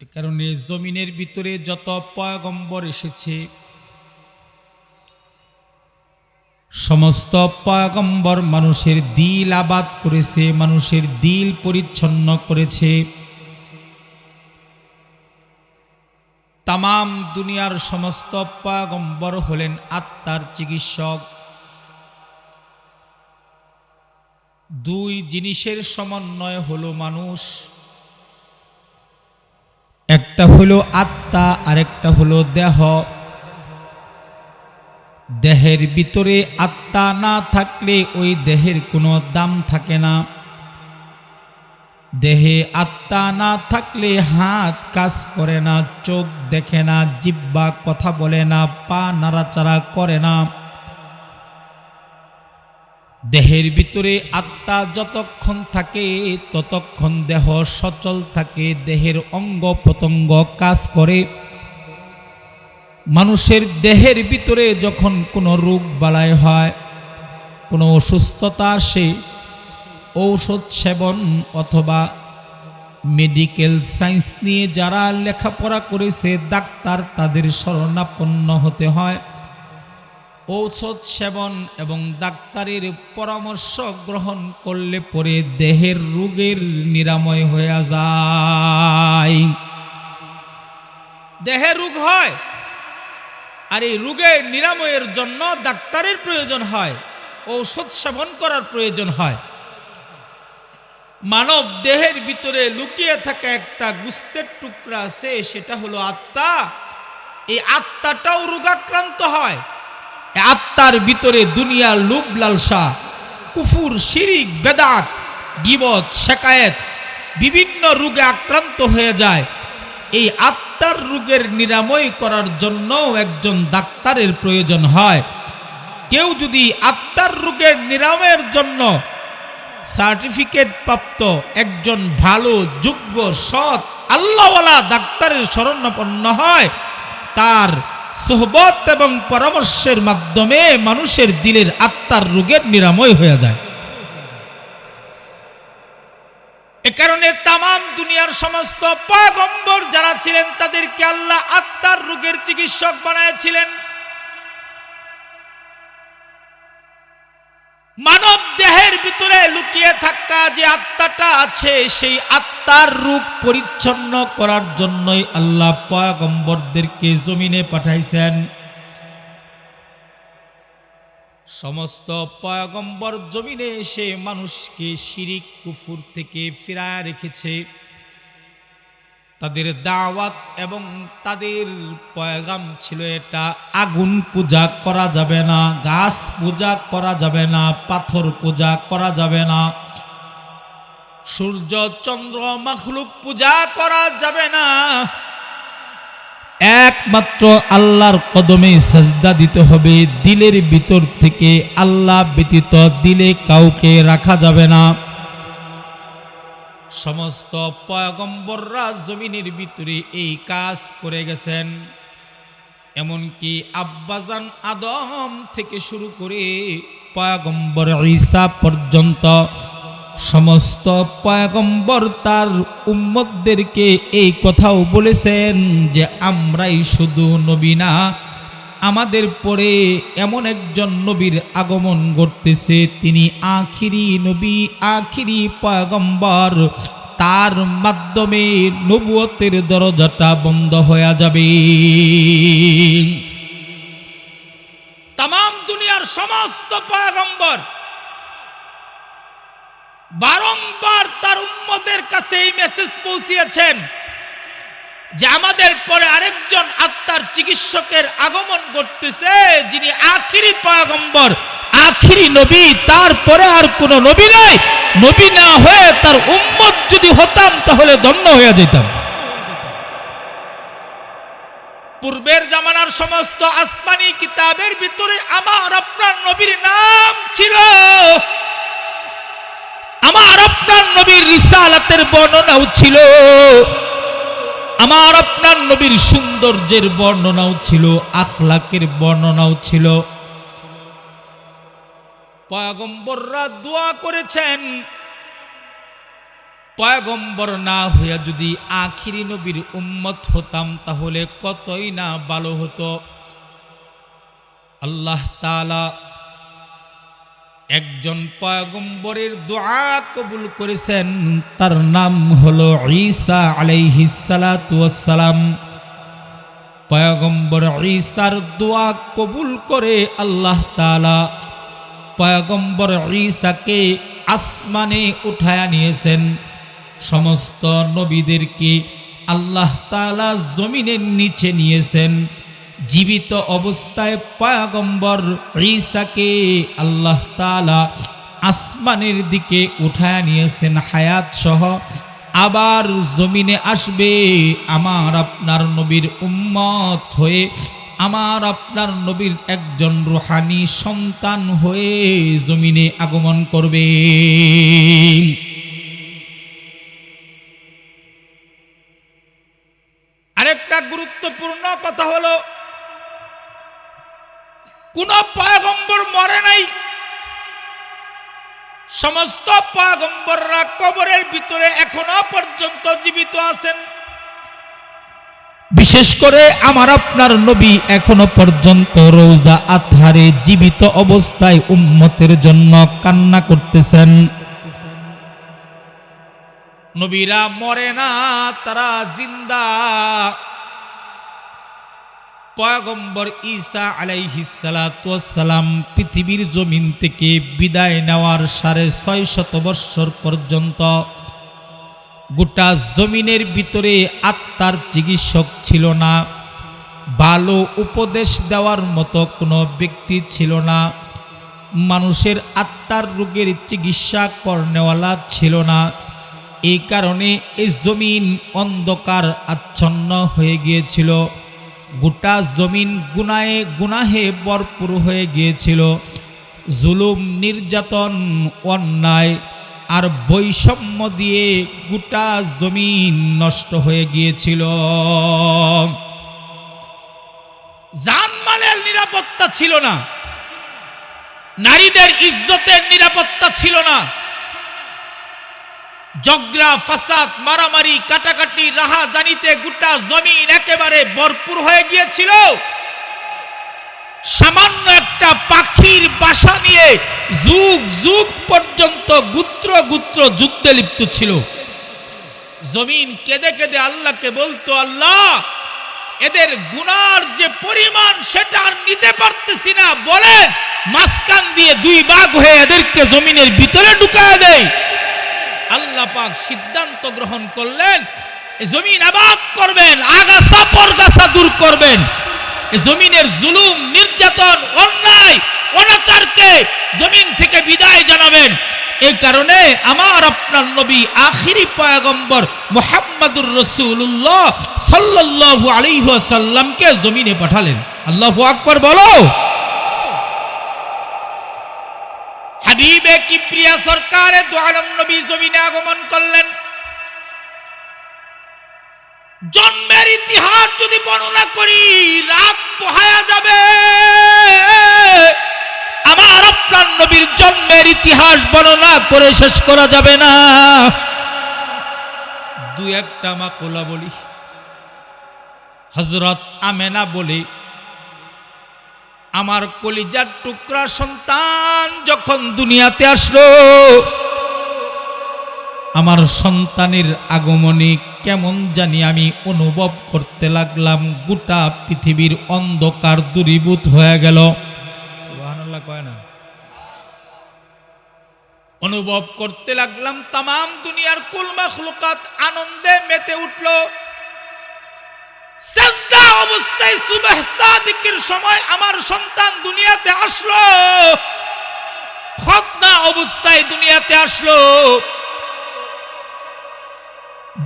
এ কারণে জমিনের ভিতরে যত পয়গম্বর এসেছে, সমস্ত পয়গম্বর মানুষের দিল আবাদ করেছে, মানুষের দিল পরিচ্ছন্ন করেছে। তাম দুনিয়ার সমস্ত পয়গম্বর হলেন আত্মার চিকিৎসক। দুই জিনিসের সমন্বয় হলো মানুষ। একটা হলো আত্মা, আরেকটা হলো দেহ। দেহের ভিতরে আত্মা না থাকলে ওই দেহের কোনো দাম থাকে না। দেহে আত্মা না থাকলে হাত কাজ করে না, চোখ দেখে না জিব্বা কথা বলে না, পা নাড়াচাড়া করে না। দেহের ভিতরে আত্মা যতক্ষণ থাকে, ততক্ষণ দেহ সচল থাকে, দেহের অঙ্গ প্রত্যঙ্গ কাজ করে। মানুষের দেহের ভিতরে যখন কোনো রোগ বালাই হয়, কোনো অসুস্থতা আসে, ঔষধ সেবন অথবা মেডিকেল সায়েন্স নিয়ে যারা লেখাপড়া করেছে, ডাক্তার তাদের শরণাপন্ন হতে হয়। ঔষধ সেবন এবং ডাক্তারের পরামর্শ গ্রহণ করলে পরে দেহের রোগের নিরাময় হয়ে যায়। দেহে রোগ হয় আর এই রোগের নিরাময়ের জন্য ডাক্তারের প্রয়োজন হয়, ঔষধ সেবন করার প্রয়োজন হয়। মানব দেহের ভিতরে লুকিয়ে থাকা একটা গুস্তের টুকরা আছে, সেটা হলো আত্মা। এই আত্মাটাও রোগাক্রান্ত হয়। আত্মার ভিতরে দুনিয়ার লুব লালসা, কুফুর, শিরিক, বেদাত, গিবত, শেকায়েত বিভিন্ন রোগে আক্রান্ত হয়ে যায়। এই আত্মার রোগের নিরাময় করার জন্য একজন ডাক্তারের প্রয়োজন হয়। কেউ যদি আত্মার রোগের নিরাময়ের জন্য সার্টিফিকেট প্রাপ্ত একজন ভালো, যোগ্য, সৎ, আল্লাহওয়ালা ডাক্তারের শরণাপন্ন হয়, তার সোহবত এবং পরামর্শের মাধ্যমে মানুষের দিলের আত্মার রোগের নিরাময় হয়ে যায়। এ কারণে তাম দুনিয়ার সমস্ত পয়গম্বর যারা ছিলেন, তাদেরকে আল্লাহ আত্মার রোগের চিকিৎসক বানাইছিলেন ভিতরে লুকিয়ে থাকা যে আত্মাটা আছে, সেই আত্মার রূপ পরিচ্ছন্ন করার জন্যই আল্লাহ পয়গম্বরদেরকে জমিনে পাঠাইছেন। সমস্ত পয়াগম্বর জমিনে এসে মানুষকে শিরিক, কুফুর থেকে ফিরায় রেখেছে। তাদের দাওয়াত এবং তাদের পয়গাম ছিল এটা আগুন পূজা করা যাবে না, গাছ পূজা করা যাবে না, পাথর পূজা করা যাবে না, সূর্য, চন্দ্র, মাখলুক পূজা করা যাবে না। একমাত্র আল্লাহর কদমে সাজদা দিতে হবে, দিলের ভিতর থেকে আল্লাহ ব্যতীত দিলে কাউকে রাখা যাবে না। সমস্ত পয়গম্বররা জমিনের ভিতরে এই কাজ করে গেছেন। এমনকি আব্বাজান আদম থেকে শুরু করে পয়গম্বর ঈসা পর্যন্ত সমস্ত পয়গম্বর তার উম্মতদেরকে এই কথাও বলেছেন যে, আমরাই শুধু নবী না আমাদের পরে এমন একজন নবীর আগমন ঘটতেছে। তিনি আখিরি নবী, আখিরি পয়গম্বর। তার মাধ্যমে নবুয়তের দরজাটা বন্ধ হয়ে যাবে। তাম দুনিয়ার সমস্ত পয়গম্বর বারংবার তার উম্মদের কাছে এই মেসেজ পৌঁছিয়েছেন। যে আমাদের পরে আরেকজন আত্মার চিকিৎসকের আগমন করতেছে যিনি আখিরি পয়গম্বর, আখিরি নবী তারপরে আর কোন নবী নাই। নবী না হয়ে তার উম্মত যদি হতাম, তাহলে ধন্য হয়ে যেতাম। পূর্বের জামানার সমস্ত আসমানি কিতাবের ভিতরে আমার আপনার নবীর নাম ছিল। আমার আপনার নবীর রিসালাতের বর্ণনাও ছিল। আমার আপনার নবীর সৌন্দর্যের বর্ণনাও ছিল, আখলাকের বর্ণনাও ছিল। পয়গম্বররা দোয়া করেছেন, পয়গম্বর না হইয়া যদি আখিরি নবীর উম্মত হতাম, তাহলে কতই না ভালো হতো। আল্লাহ তাআলা একজন পয়গম্বরের দোয়া কবুল করেছেন, তার নাম হলো ঈসা আলাইহিস সালাতু ওয়াসসালাম। পয়গম্বর ঈসার দোয়া কবুল করে আল্লাহ তাআলা পয়গম্বর ঈসাকে আসমানে উঠায়া নিয়েছেন। সমস্ত নবীদেরকে আল্লাহ তাআলা জমিনের নিচে নিয়েছেন। জীবিত অবস্থায় পয়গম্বর ঈসাকে আল্লাহ তালা আসমানের দিকে উঠায়া নিয়েছেন হায়াত সহ আবার জমিনে আসবে আমার আপনার নবীর উম্মত হয়ে, আমার আপনার নবীর একজন রুহানি সন্তান হয়ে জমিনে আগমন করবে। আরেকটা গুরুত্বপূর্ণ কথা হলো কোন পয়গম্বর মরে নাই। সমস্ত পয়গম্বররা কবরের ভিতরে এখনও পর্যন্ত জীবিত আছেন। বিশেষ করে আমার আপনার নবী এখনও পর্যন্ত রোজা আধারে জীবিত অবস্থায় উম্মতের জন্য কান্না করতেছেন। নবীরা মরে না, তারা জিন্দা। পয়গম্বর ঈসা আলাইহিসালাম পৃথিবীর জমিন থেকে বিদায় নেওয়ার সাড়ে ছয় শত বৎসর পর্যন্ত গোটা জমিনের ভিতরে আত্মার চিকিৎসক ছিল না, ভালো উপদেশ দেওয়ার মতো কোনো ব্যক্তি ছিল না, মানুষের আত্মার রোগের চিকিৎসা করনেওয়ালা ছিল না। এই কারণে এই জমিন অন্ধকার আচ্ছন্ন হয়ে গিয়েছিল। গোটা জমিন গুনায়ে গুনাহে ভরপুর হয়ে গিয়েছিল। জুলুম, নির্যাতন, অন্যায় আর বৈষম্য দিয়ে গোটা জমিন নষ্ট হয়ে গিয়েছিল। জানমালের নিরাপত্তা ছিল না। নারীদের ইজ্জতের নিরাপত্তা ছিল না। জগরা, ফাসাদ, মারামারি, কাটাকাটি রাহা জানিতে গোটা জমিন একেবারে ভরপুর হয়ে গিয়েছিল। সামান্য একটা পাখির বাসা নিয়ে যুগ যুগ পর্যন্ত গুত্র গুত্র যুদ্ধে লিপ্ত ছিল। জমিন কেঁদে কেঁদে আল্লাহকে বলতো, আল্লাহ, এদের গুনার যে পরিমাণ সেটা আর নিতে পারতেছি না। বলে, মাঝখান দিয়ে দুই বাঘ হয়ে এদেরকে জমিনের ভিতরে ঢুকায় দেয়। আল্লাহ পাক সিদ্ধান্ত গ্রহণ করলেন জমিন আবাদ করবেন, আগাছা পরগাছা দূর করবেন। জমিনের জুলুম, নির্যাতন, অন্যায়, অনাচারকে জমিন থেকে বিদায় জানাবেন। এই কারণে আমার আপনার নবী, আখিরি পয়গম্বর মোহাম্মদুর রসুল্লাহ সাল্লাল্লাহু আলাইহি ওয়াসাল্লামকে জমিনে পাঠালেন। আল্লাহ আকবর বলো। হাবিবে কিপ্রিয়া সরকারে দু আলম নবী জমিনে আগমন করলেন। জন্মের ইতিহাস যদি বর্ণনা করি, রাত পোহায়া যাবে। আমার আপনার নবীর জন্মের ইতিহাস বর্ণনা করে শেষ করা যাবে না। দু একটা মাকুলা বলি হজরত আমেনা বলি আমার কলিজার টুকরা সন্তান যখন দুনিয়াতে আসলো আমার সন্তানের আগমনে কেমন জানি আমি অনুভব করতে লাগলাম গোটা পৃথিবীর অন্ধকার দূরীভূত হয়ে গেল। কয় না। অনুভব করতে লাগলাম তাম দুনিয়ার কুল মাখলুকাত আনন্দে মেতে উঠল। সাজদা অবস্থায় সুবহ সাদিকের সময় আমার সন্তান দুনিয়াতে আসলো। খতনা অবস্থায় দুনিয়াতে আসলো।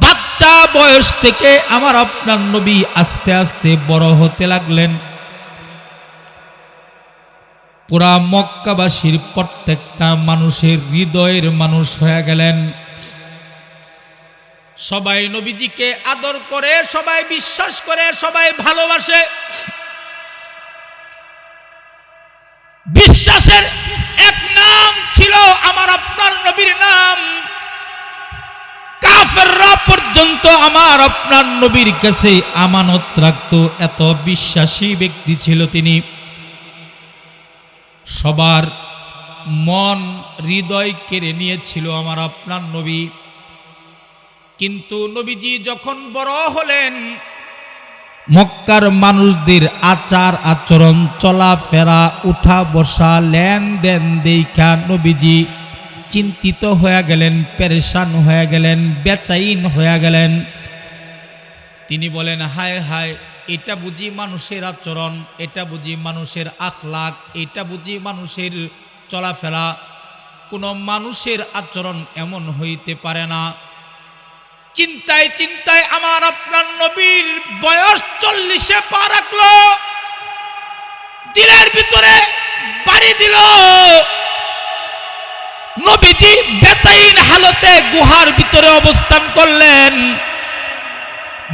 বাচ্চা বয়স থেকে আমার আপনার নবী আস্তে আস্তে বড় হতে লাগলেন। পুরা মক্কাবাসীর প্রত্যেকটা মানুষের হৃদয়ের মানুষ হয়ে গেলেন। সবাই নবীজিকে আদর করে, সবাই বিশ্বাস করে, সবাই ভালোবাসে। বিশ্বাসের এক নাম ছিল আমার আপনার নবীর নাম। কাফেররা পর্যন্ত আমার আপনার নবীর কাছে আমানত রাখত, এত বিশ্বাসী ব্যক্তি ছিল তিনি। সবার মন হৃদয় কেড়ে নিয়েছিল আমার আপনার নবী। কিন্তু নবীজি যখন বড় হলেন, মক্কার মানুষদের আচার আচরণ, চলাফেরা, উঠা বসা, লেনদেন দেখা নবীজি চিন্তিত হয়ে গেলেন, পেরেশান হয়ে গেলেন, বেচাইন হয়ে গেলেন। তিনি বলেন, হায় হায়, এটা বুঝি মানুষের আচরণ, এটা বুঝি মানুষের আখলাক, এটা বুঝি মানুষের চলাফেরা। কোনো মানুষের আচরণ এমন হইতে পারে না। চিন্তায় চিন্তায় আমার আপনার নবীর বয়স চল্লিশে পা রাখল। দিলের ভিতরে বাড়ি দিল। নবীজি বেতাইন হালতে গুহার ভিতরে অবস্থান করলেন।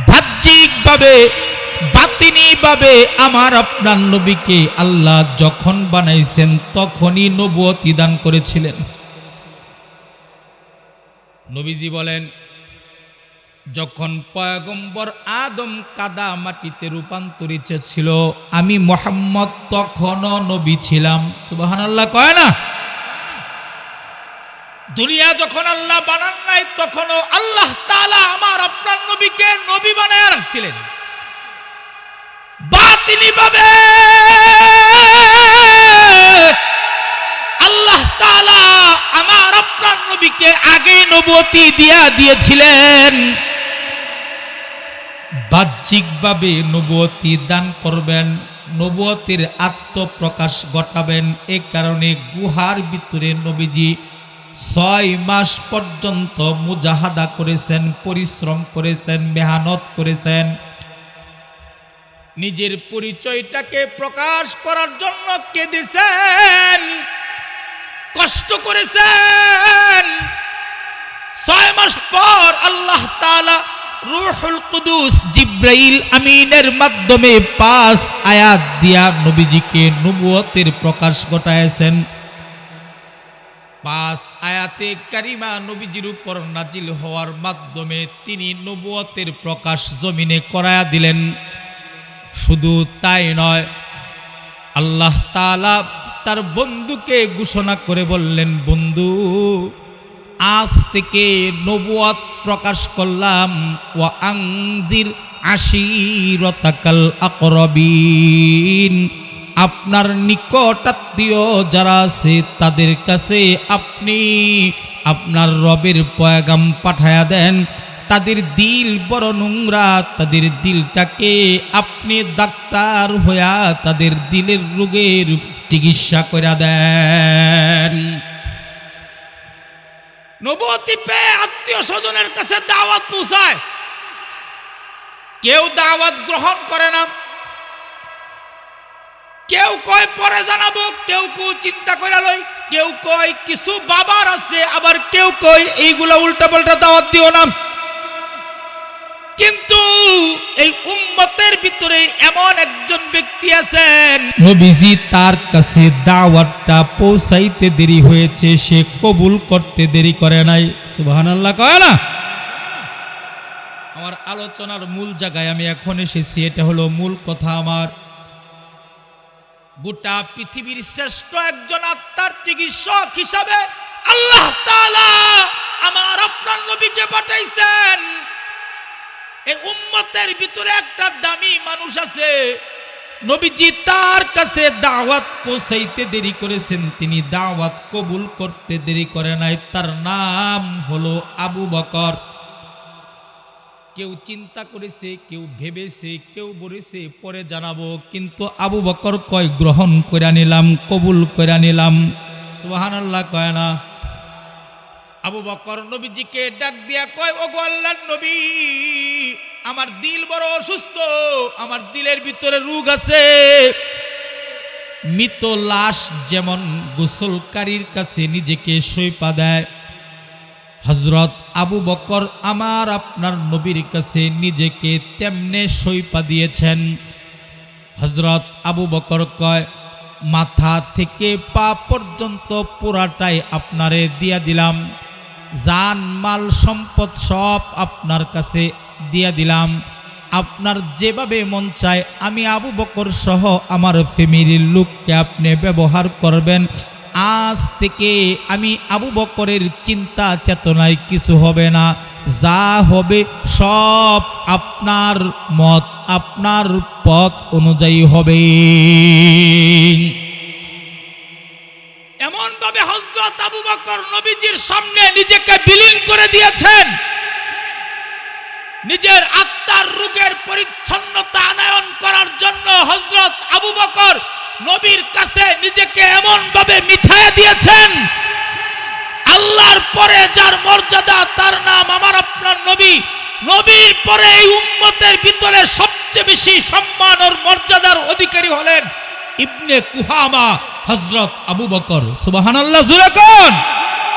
বাহ্যিকভাবে, বাতিনিভাবে আমার আপনার নবীকে আল্লাহ যখন বানাইছেন তখনই নবুয়তি দান করেছিলেন। নবীজি বলেন যখন পয়গম্বর আদম কাদা মাটিতে রূপান্তরিত ছিল, আমি মোহাম্মদ তখনও নবী ছিলাম। সুবাহান আল্লাহ কয় না? দুনিয়া যখন আল্লাহ বানান নাই, তখনও আল্লাহ তাআলা আমার আপনার নবীকে নবী বানায় রাখছিলেন। বাতিনি ভাবে আল্লাহ তাআলা আমার আপনার নবীকে আগে নবতী দিয়া দিয়েছিলেন। বাহ্যিকভাবে নবতী দান করবেন নবতির আত্মপ্রকাশ ঘটাবেন। এ কারণে গুহার ভিতরে নবীজি ছয় মাস পর্যন্ত মুজাহাদা করেছেন, পরিশ্রম করেছেন, মেহনত করেছেন। নিজের পরিচয়টাকে প্রকাশ করার জন্য কেঁদেছেন, কষ্ট করেছেন। ছয় মাস পর আল্লাহ তাআলা রুহুল কুদুস জিব্রাইল আমিনের মাধ্যমে পাঁচ আয়াত দিয়া নবীজিকে নবুয়তের প্রকাশ ঘটায়ছেন পাঁচ আয়াতে কারিমা নবীজির উপর নাজিল হওয়ার মাধ্যমে তিনি নবুয়তের প্রকাশ জমিনে করায়া দিলেন। শুধু তাই নয়, আল্লাহ তাআলা তার বন্ধুকে ঘোষণা করে বললেন, বন্ধু আজ থেকে নবুয়াত প্রকাশ করলাম ও আংদির আশিরতাকাল আকরবিন। আপনার নিকটাত্মীয় যারা আছে, তাদের কাছে আপনি আপনার রবের পয়গাম পাঠায়া দেন। তাদের দিল বড় নোংরা, তাদের দিলটাকে আপনি ডাক্তার হইয়া তাদের দিলের রোগের চিকিৎসা করে দেন। নবতী পেয়ে আত্মীয় স্বজনের কাছে দাওয়াত পৌঁছায়। কেউ দাওয়াত গ্রহণ করে না। কেউ কয়, পরে জানাব। কেউ কেউ চিন্তা করে লই। কেউ কয়, কিছু বাবার আছে। আবার কেউ কয়, এইগুলা উল্টা পাল্টা দাওয়াত দিও না। এই উম্মতের ভিতরে এমন একজন ব্যক্তি আছেন। নবীজি তার কাছে দাওয়াতটা পৌঁছাইতে দেরি হয়েছে, সে কবুল করতে দেরি করে নাই। সুবহানাল্লাহ কয় না? আমার আলোচনার মূল জায়গায় আমি এখন এসেছি, এটা হলো মূল কথা আমার। গোটা পৃথিবীর শ্রেষ্ঠ একজন আত্মার চিকিৎসক হিসাবে আল্লাহ তাআলা এই উম্মতের ভিতরে একটা দামি মানুষ আছে। নবীজি তার কাছে দাওয়াত পৌঁছাইতে দেরি করেছেন। তিনি দাওয়াত কবুল করতে দেরি করে নাই। তার নাম হলো আবু বকর। কেউ চিন্তা করেছে, কেউ ভেবেছে, কেউ বলেছে, পরে জানাব। কিন্তু আবু বকর কয়, গ্রহণ করে নিলাম, কবুল করে নিলাম। সুবাহান আল্লাহ কয় না। আবু বকর নবীজিকে ডাক দিয়া কয় ও গো আল্লাহর নবী, আমার দিল বড় অসুস্থ, আমার দিলের ভিতরে রোগ আছে। মৃত লাশ যেমন গোসলকারীর কাছে নিজেকে সৈপা দেয় হজরত আবু বকর আমার আপনার নবীর কাছে নিজেকে তেমনে সৈপা দিয়েছেন। হজরত আবু বকর কয়, মাথা থেকে পা পর্যন্ত পুরাটাই আপনারে দিয়া দিলাম। জান, মাল, সম্পদ সব আপনার কাছে দিয়ে দিলাম। আপনার যেভাবে মন চায়, আমি আবু বকর সহ আমার ফ্যামিলির লোককে আপনি ব্যবহার করবেন। আজ থেকে আমি আবু বকরের চিন্তা চেতনায় কিছু হবে না। যা হবে সব আপনার মত, আপনার পথ অনুযায়ী হবে। বকর নবীজির সামনে নিজেকে বিলীন করে দিয়েছেন। নিজের আত্মার রোগের পরিচ্ছন্নতা আনায়ন করার জন্য হজরত আবু বকর নবীর কাছে নিজেকে এমন ভাবে মিঠাইয়া দিয়েছেন, আল্লাহর পরে যার মর্যাদা তার নাম আমার আপনার নবী, নবীর পরে এই উম্মতের ভিতরে সবচেয়ে বেশি সম্মান ও মর্যাদার অধিকারী হলেন ইবনে কুহামা। হজরত আবু বকর সুবাহান আল্লাহ কোন।